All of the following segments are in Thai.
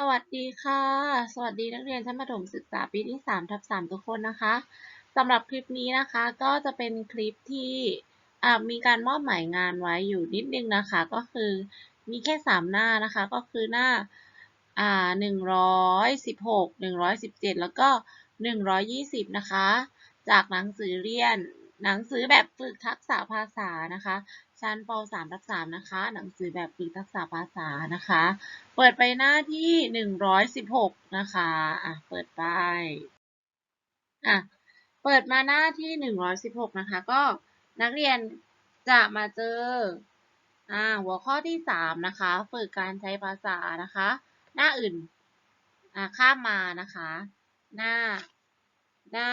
สวัสดีค่ะ สวัสดีนักเรียนชั้นประถมศึกษาปีที่3ทับ3ทุกคนนะคะสำหรับคลิปนี้นะคะก็จะเป็นคลิปที่มีการมอบหมายงานไว้อยู่นิดนึงนะคะ ก็คือมีแค่ 3 หน้านะคะ ก็คือหน้าอ่า116 117 แล้วก็ 120 นะคะ จากหนังสือเรียนหนังสือแบบฝึกทักษะภาษานะคะ ชั้นป .3 ทับ3นะคะ หนังสือแบบฝึกทักษะภาษานะคะ เปิดไปหน้าที่116นะคะอะเปิดไปอะเปิดมาหน้าที่116นะคะ ก็นักเรียนจะมาเจออ่าหัวข้อที่3นะคะ ฝึกการใช้ภาษานะคะ หน้าอื่นอ่าข้ามมานะคะ หน้าหน้า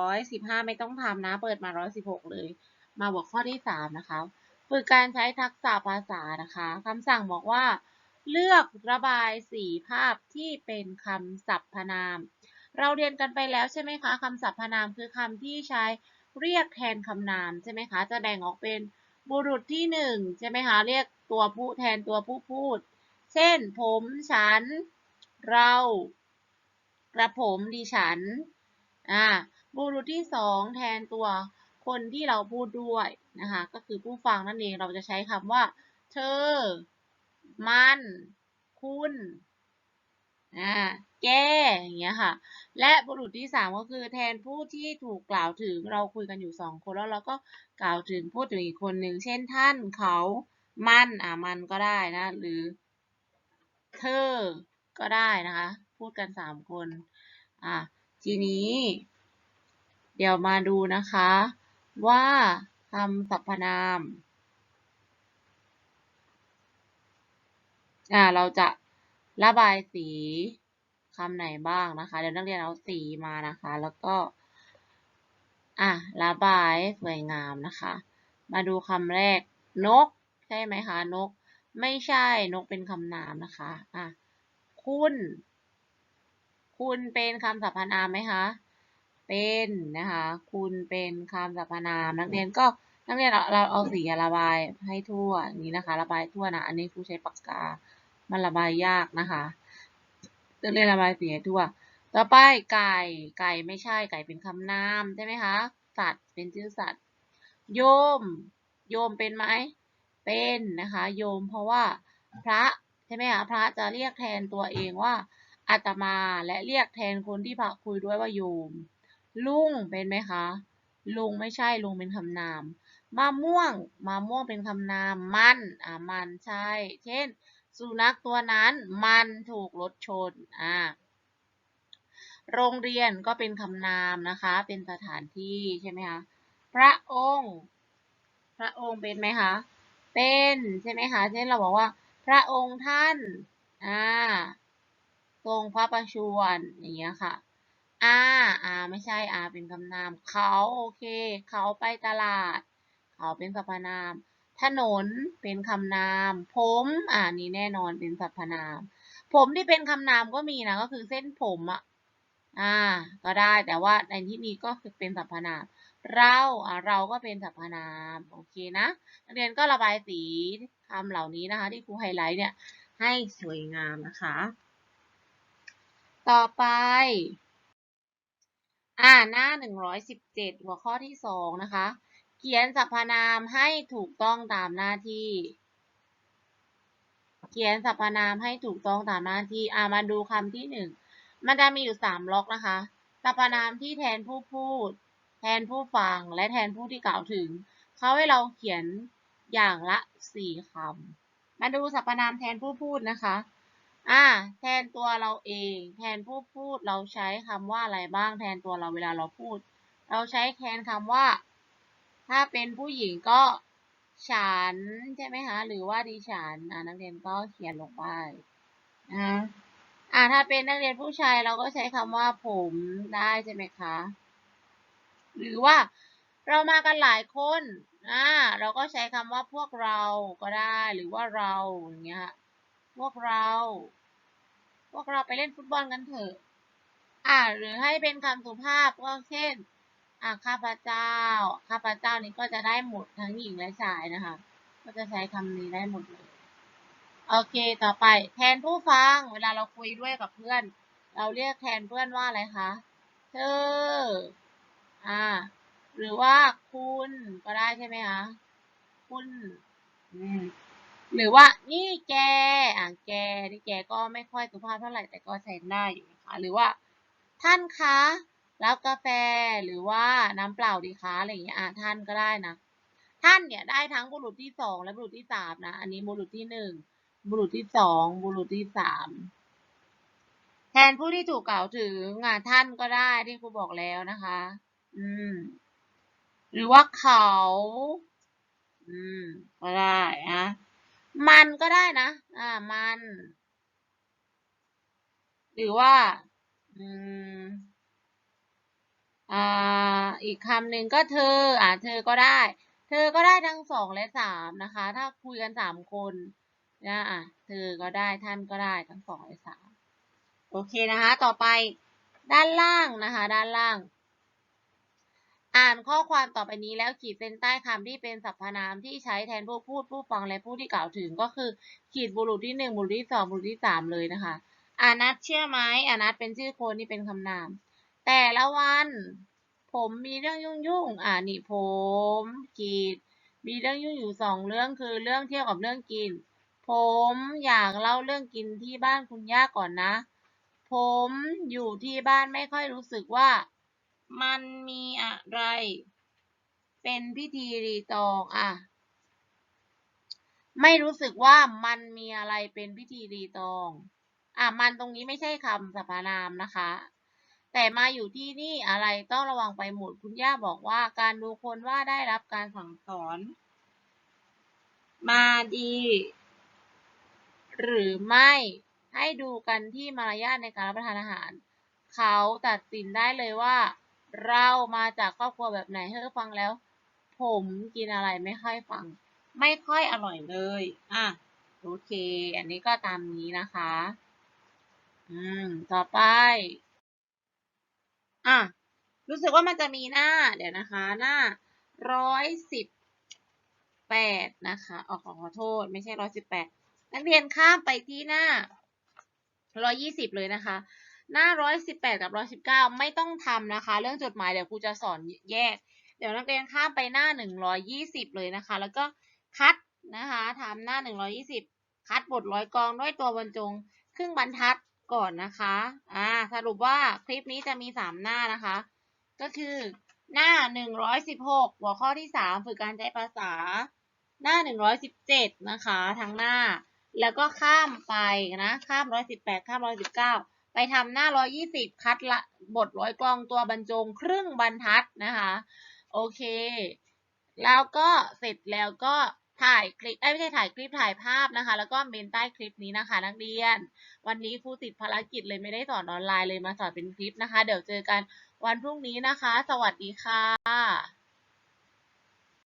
115ไม่ต้องทำนะ เปิดมา116เลย มาหัวข้อที่3นะคะ ฝึกการใช้ทักษะภาษานะคะคำสั่งบอกว่า เลือกระบายสีภาพที่เป็นคำสรรพนาม เราเรียนกันไปแล้วใช่ไหมคะคำสรรพนามคือคำที่ใช้เรียกแทนคำนามใช่ไหมคะ จะแบ่งออกเป็นบุรุษที่หนึ่งใช่ไหมคะ เรียกตัวผู้แทนตัวผู้พูด เช่น ผมฉัน เรา กระผมดิฉัน อ่า บุรุษที่สองแทนตัว คนที่เราพูดด้วยนะคะก็คือผู้ฟังนั่นเองเราจะใช้คำว่า เธอ มัน คุณอ่าแกอย่างเงี้ยค่ะ และบุรุษที่สามก็คือแทนผู้ที่ถูกกล่าวถึงเราคุยกันอยู่สองคนแล้วเราก็กล่าวถึงพูดถึงอีกคนหนึ่งเช่นท่านเขามันอ่ามันก็ได้นะ หรือ เธอ ก็ได้นะคะ พูดกันสามคน อ่าทีนี้ เดี๋ยวมาดูนะคะ ว่าคำสรรพนาม อ่า เราจะระบายสีคำไหนบ้างนะคะ เดี๋ยวนักเรียนเอาสีมานะคะ แล้วก็ อะระบายสวยงามนะคะ มาดูคำแรก นก ใช่ไหมคะ นก ไม่ใช่นกเป็นคำนามนะคะ อะ คุณ คุณเป็นคำสรรพนามไหมคะ เป็นนะคะ คุณเป็นคำสรรพนาม นักเรียนก็นักเรียนเราเราเอาสีระบายให้ทั่วอย่างนี้นะคะ ระบายทั่วนะ อันนี้ครูใช้ปากกา มันระบายยากนะคะนักเรียนระบายสีให้ทั่ว ต่อไปไก่ไก่ไม่ใช่ไก่เป็นคำนามใช่ไหมคะสัตว์เป็นชื่อสัตว์ โยม โยมเป็นไหมเป็นนะคะ โยมเพราะว่าพระใช่ไหมคะพระจะเรียกแทนตัวเองว่าอาตมาและเรียกแทนคนที่พระคุยด้วยว่าโยม ลุงเป็นไหมคะ ลุงไม่ใช่ลุงเป็นคำนามมะม่วงมะม่วงเป็นคำนาม มันอ่ามันใช่ เช่น สุนัขตัวนั้นมันถูกรถชนอ่าโรงเรียนก็เป็นคำนามนะคะ เป็นสถานที่ใช่ไหมคะพระองค์ พระองค์เป็นไหมคะเป็นใช่ไหมคะเช่นเราบอกว่า พระองค์ท่านอ่าทรงพระประชวรอย่างเงี้ยค่ะ อาอาไม่ใช่อาเป็นคำนาม เขาโอเค เขาไปตลาด เขาเป็นสรรพนาม ถนนเป็นคำนาม ผมอ่านี้แน่นอนเป็นสรรพนาม ผมที่เป็นคำนามก็มีนะก็คือเส้นผมอะอ่า ก็ได้แต่ว่าในที่นี้ก็คือเป็นสรรพนาม เราอ่าเราก็เป็นสรรพนามโอเคนะนักเรียนก็ระบายสีคำเหล่านี้นะคะ ที่ครูไฮไลท์เนี่ยให้สวยงามนะคะ ต่อไป อ่าหน้าหนึ่งร้อยสิบเจ็ดหัวข้อที่สองนะคะ เขียนสรรพนามให้ถูกต้องตามหน้าที่ เขียนสรรพนามให้ถูกต้องตามหน้าที่ อ่ามาดูคำที่หนึ่งมันจะมีอยู่สามล็อกนะคะ สรรพนามที่แทนผู้พูด แทนผู้ฟังและแทนผู้ที่กล่าวถึง เขาให้เราเขียนอย่างละสี่คำมาดูสรรพนามแทนผู้พูดนะคะ อ่า แทนตัวเราเอง แทนผู้พูดเราใช้คำว่าอะไรบ้าง แทนตัวเราเวลาเราพูด เราใช้แทนคำว่า ถ้าเป็นผู้หญิงก็ฉันใช่ไหมคะ หรือว่าดิฉันอ่านักเรียนก็เขียนลงไปอ่าอ่าถ้าเป็นนักเรียนผู้ชายเราก็ใช้คำว่าผมได้ใช่ไหมคะ หรือว่าเรามากันหลายคนอ่าเราก็ใช้คำว่าพวกเราก็ได้ หรือว่าเราอย่างเงี้ย พวกเรา พวกเราไปเล่นฟุตบอลกันเถอะ อ่า หรือให้เป็นคำสุภาพก็เช่น อ่าข้าพเจ้า ข้าพเจ้านี้ก็จะได้หมดทั้งหญิงและชายนะคะ ก็จะใช้คำนี้ได้หมดเลย โอเค ต่อไปแทนผู้ฟัง เวลาเราคุยด้วยกับเพื่อน เราเรียกแทนเพื่อนว่าอะไรคะ เธอ อ่า หรือว่าคุณก็ได้ใช่ไหมคะ คุณ อืม หรือว่านี่แกอ่าแกนี่แกก็ไม่ค่อยสุภาพเท่าไหร่แต่ก็ใช้ได้อยู่นะคะหรือว่า ท่านคะรับกาแฟหรือว่าน้ำเปล่าดีคะอะไรอย่างเงี้ยอ่าท่านก็ได้นะ ท่านเนี่ยได้ทั้งบุรุษที่สองและบุรุษที่สามนะ อันนี้บุรุษที่หนึ่งบุรุษที่สองบุรุษที่สามแทนผู้ที่ถูกกล่าวถึงอะท่านก็ได้ที่ครูบอกแล้วนะคะ อืม หรือว่าเขา อืม ก็ได้นะ มันก็ได้นะ อ่า มัน หรือว่า อืม อ่า อีกคำหนึ่งก็เธอ อ่า เธอก็ได้ เธอก็ได้ทั้งสองและสามนะคะ ถ้าคุยกันสามคนนะอะ เธอก็ได้ ท่านก็ได้ทั้งสองและสาม โอเคนะคะ ต่อไปด้านล่างนะคะ ด้านล่าง อ่านข้อความต่อไปนี้แล้วขีดเส้นใต้คำที่เป็นสรรพนามที่ใช้แทนผู้พูดผู้ฟังและผู้ที่กล่าวถึงก็คือ ขีดบุรุษที่หนึ่งบุรุษที่สองบุรุษที่สามเลยนะคะอานัทเชื่อไหมอานัทเป็นชื่อคนนี่เป็นคำนาม แต่ละวัน ผมมีเรื่องยุ่งยุ่งๆอ่านี่ผมขีด มีเรื่องยุ่งอยู่สองเรื่องคือเรื่องเที่ยวกับเรื่องกิน ผมอยากเล่าเรื่องกินที่บ้านคุณย่าก่อนนะ ผมอยู่ที่บ้านไม่ค่อยรู้สึกว่า มันมีอะไร เป็นพิธีรีตองอะ ไม่รู้สึกว่ามันมีอะไรเป็นพิธีรีตอง อะ มันตรงนี้ไม่ใช่คำสรรพนามนะคะ แต่มาอยู่ที่นี่อะไรต้องระวังไปหมดคุณย่าบอกว่าการดูคนว่าได้รับการสั่งสอน มาดี หรือไม่ให้ดูกันที่มารยาทในการรับประทานอาหาร เขาตัดสินได้เลยว่า เรามาจากครอบครัวแบบไหนเฮ้ฟังแล้ว ผมกินอะไรไม่ค่อยฟัง ไม่ค่อยอร่อยเลย อะโอเค อันนี้ก็ตามนี้นะคะ อืม ต่อไป อะ รู้สึกว่ามันจะมีหน้า เดี๋ยวนะคะ หน้าร้อยสิบแปดนะคะออขอขอโทษ ไม่ใช่ร้อยสิบแปดนักเรียนข้ามไปที่หน้าร้อยี่สิบเลยนะคะ หน้าร้อยสิบแปดกับร้อยสิบเก้าไม่ต้องทำนะคะ เรื่องจดหมายเดี๋ยวครูจะสอนแยก เดี๋ยวนักเรียนข้ามไปหน้าหนึ่งร้อยยี่สิบเลยนะคะ แล้วก็คัดนะคะทำหน้าหนึ่งร้อยี่สิบคัดบทร้อยกองด้วยตัวบรรจง ครึ่งบรรทัดก่อนนะคะอ่าสรุปว่าคลิปนี้จะมีสามหน้านะคะ ก็คือหน้าหนึ่งร้อยสิบหกหัวข้อที่สามฝึกการใช้ภาษา หน้าหนึ่งร้อยสิบเจ็ดนะคะทั้งหน้า แล้วก็ข้ามไปนะข้ามร้อยสิบแปดข้ามร้อยสิบเก้า ไปทำหน้าร้อยยี่สิบคัดละบทร้อยกลองตัวบรรจงครึ่งบรรทัดนะคะ โอเค แล้วก็เสร็จแล้วก็ถ่ายคลิปไม่ใช่ถ่ายคลิปถ่ายภาพนะคะ แล้วก็เมนใต้คลิปนี้นะคะ นักเรียน วันนี้ครูติดภารกิจเลยไม่ได้สอนออนไลน์เลยมาสอนเป็นคลิปนะคะ เดี๋ยวเจอกันวันพรุ่งนี้นะคะ สวัสดีค่ะ